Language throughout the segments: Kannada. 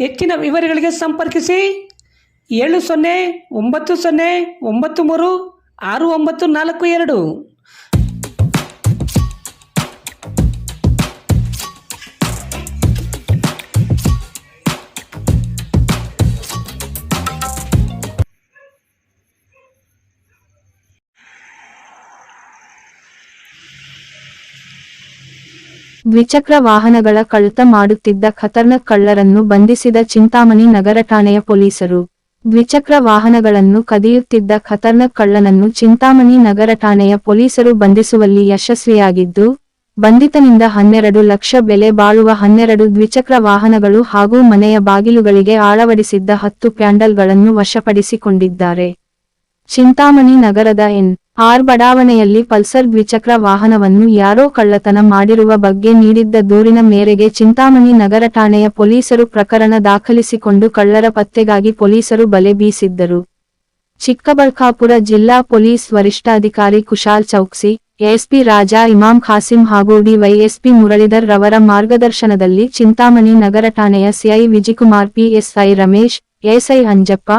ಹೆಚ್ಚಿನ ವಿವರಗಳಿಗೆ ಸಂಪರ್ಕಿಸಿ ಏಳು ಸೊನ್ನೆ ಒಂಬತ್ತು ಸೊನ್ನೆ ಒಂಬತ್ತು ಮೂರು ಆರು ಒಂಬತ್ತು ನಾಲ್ಕು ಎರಡು. ದ್ವಿಚಕ್ರ ವಾಹನಗಳ ಕಳುತ ಮಾಡುತ್ತಿದ್ದ ಖತರ್ನಕ್ ಕಳ್ಳರನ್ನು ಬಂಧಿಸಿದ ಚಿಂತಾಮಣಿ ನಗರ ಠಾಣೆಯ ಪೊಲೀಸರು. ದ್ವಿಚಕ್ರ ವಾಹನಗಳನ್ನು ಕದಿಯುತ್ತಿದ್ದ ಖತರ್ನಕ್ ಕಳ್ಳನನ್ನು ಚಿಂತಾಮಣಿ ನಗರ ಠಾಣೆಯ ಪೊಲೀಸರು ಬಂಧಿಸುವಲ್ಲಿ ಯಶಸ್ವಿಯಾಗಿದ್ದು, ಬಂಧಿತನಿಂದ ಹನ್ನೆರಡು ಲಕ್ಷ ಬೆಲೆ ಬಾಳುವ ಹನ್ನೆರಡು ದ್ವಿಚಕ್ರ ವಾಹನಗಳು ಹಾಗೂ ಮನೆಯ ಬಾಗಿಲುಗಳಿಗೆ ಅಳವಡಿಸಿದ್ದ ಹತ್ತು ಪ್ಯಾಂಡಲ್ಗಳನ್ನು ವಶಪಡಿಸಿಕೊಂಡಿದ್ದಾರೆ. ಚಿಂತಾಮಣಿ ನಗರದ ಎನ್. ಆರ್. ಬಡಾವಣೆಯಲ್ಲಿ ಪಲ್ಸರ್ ದ್ವಿಚಕ್ರ ವಾಹನವನ್ನು ಯಾರೋ ಕಳ್ಳತನ ಮಾಡಿರುವ ಬಗ್ಗೆ ನೀಡಿದ್ದ ದೂರಿನ ಮೇರೆಗೆ ಚಿಂತಾಮಣಿ ನಗರ ಠಾಣೆಯ ಪೊಲೀಸರು ಪ್ರಕರಣ ದಾಖಲಿಸಿಕೊಂಡು ಕಳ್ಳರ ಪತ್ತೆಗಾಗಿ ಪೊಲೀಸರು ಬಲೆ ಬೀಸಿದ್ದರು. ಚಿಕ್ಕಬಳ್ಳಾಪುರ ಜಿಲ್ಲಾ ಪೊಲೀಸ್ ವರಿಷ್ಠಾಧಿಕಾರಿ ಕುಶಾಲ್ ಚೌಕ್ಸಿ, ಎಸ್ಪಿ ರಾಜಾ ಇಮಾಂ ಖಾಸಿಂ ಹಾಗೂ ಡಿವೈಎಸ್ಪಿ ಮುರಳೀಧರ್ ರವರ ಮಾರ್ಗದರ್ಶನದಲ್ಲಿ ಚಿಂತಾಮಣಿ ನಗರ ಠಾಣೆಯ CI Vijikumar PSI Ramesh SI Anjappa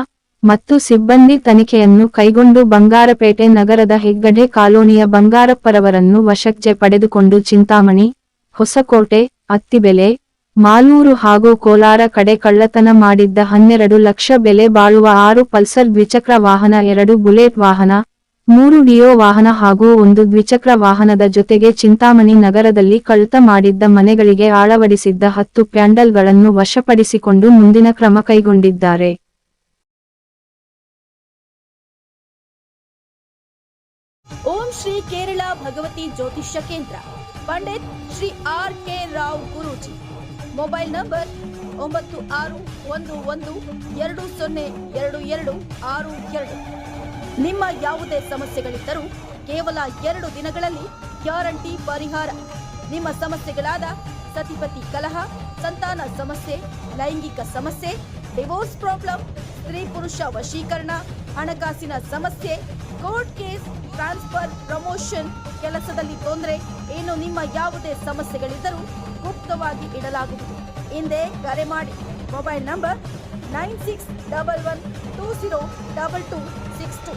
ಮತ್ತು ಸಿಬ್ಬಂದಿ ತನಿಖೆಯನ್ನು ಕೈಗೊಂಡು ಬಂಗಾರಪೇಟೆ ನಗರದ ಹೆಗ್ಗಡೆ ಕಾಲೋನಿಯ ಬಂಗಾರಪ್ಪರವರನ್ನು ವಶಕ್ಕೆ ಪಡೆದುಕೊಂಡು ಚಿಂತಾಮಣಿ, ಹೊಸಕೋಟೆ, ಅತ್ತಿಬೆಲೆ, ಮಾಲೂರು ಹಾಗೂ ಕೋಲಾರ ಕಡೆ ಕಳ್ಳತನ ಮಾಡಿದ್ದ ಹನ್ನೆರಡು ಲಕ್ಷ ಬೆಲೆ ಬಾಳುವ ಆರು ಪಲ್ಸರ್ ದ್ವಿಚಕ್ರ ವಾಹನ, ಎರಡು ಬುಲೆಟ್ ವಾಹನ, ಮೂರು ಡಿಯೋ ವಾಹನ ಹಾಗೂ ಒಂದು ದ್ವಿಚಕ್ರ ವಾಹನದ ಜೊತೆಗೆ ಚಿಂತಾಮಣಿ ನಗರದಲ್ಲಿ ಕಳ್ತ ಮಾಡಿದ್ದ ಮನೆಗಳಿಗೆ ಅಳವಡಿಸಿದ್ದ ಹತ್ತು ಪ್ಯಾಂಡಲ್ಗಳನ್ನು ವಶಪಡಿಸಿಕೊಂಡು ಮುಂದಿನ ಕ್ರಮ ಕೈಗೊಂಡಿದ್ದಾರೆ. ಓಂ ಶ್ರೀ ಕೇರಳ ಭಗವತಿ ಜ್ಯೋತಿಷ್ಯ ಕೇಂದ್ರ, Pandit Shri R K Rao Guruji. Mobile number ಒಂಬತ್ತು ಆರು ಒಂದು ಒಂದು ಎರಡು ಸೊನ್ನೆ ಎರಡು ಎರಡು ಆರು ಎರಡು. ನಿಮ್ಮ ಯಾವುದೇ ಸಮಸ್ಯೆಗಳಿದ್ದರೂ ಕೇವಲ ಎರಡು ದಿನಗಳಲ್ಲಿ ಗ್ಯಾರಂಟಿ ಪರಿಹಾರ. ನಿಮ್ಮ ಸಮಸ್ಯೆಗಳಾದ ಸತಿಪತಿ ಕಲಹ, ಸಂತಾನ ಸಮಸ್ಯೆ, ಲೈಂಗಿಕ ಸಮಸ್ಯೆ, ಡಿವೋರ್ಸ್ ಪ್ರಾಬ್ಲಮ್, ಸ್ತ್ರೀ ಪುರುಷ ವಶೀಕರಣ, ಹಣಕಾಸಿನ ಸಮಸ್ಯೆ ಕೋರ್ಟ್ ಕೇಸ್, ಟ್ರಾನ್ಸ್ಫರ್, ಪ್ರಮೋಷನ್ ಕೆಲಸದಲ್ಲಿ ತೊಂದರೆ, ಏನು ನಿಮ್ಮ ಯಾವುದೇ ಸಮಸ್ಯೆಗಳಿದ್ದರೂ ಗುಪ್ತವಾಗಿ ಇಡಲಾಗುವುದು. ಹಿಂದೆ ಕರೆ ಮಾಡಿ. Mobile number nine six double one two zero double two six two.